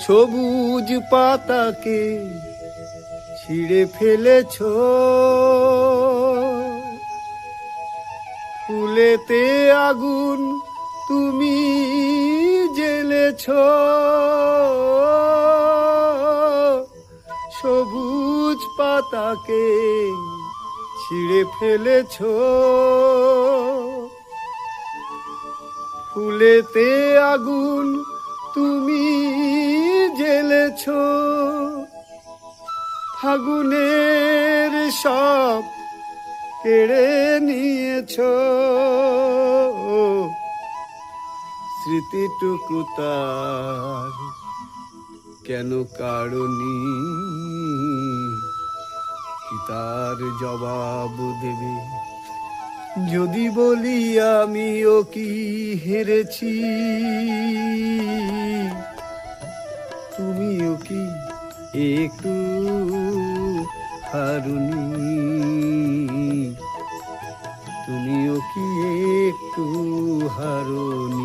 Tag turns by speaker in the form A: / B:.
A: সবুজ পাতাকে ছিঁড়ে ফেলেছ। ফুলেতে আগুন তুমি জেলেছ সবুজ পাতাকে ছিঁড়ে ফেলেছ। ফুলেতে আগুন তুমি জেলেছ ফাগুনের সব কেড়ে নিয়েছ? স্মৃতিটুকু তার কেন কারণী? তার জবাব দেবে? যদি বলি আমিও কি হেরেছি? একটু হারুনি। তুমিও কি একটু হারুনি?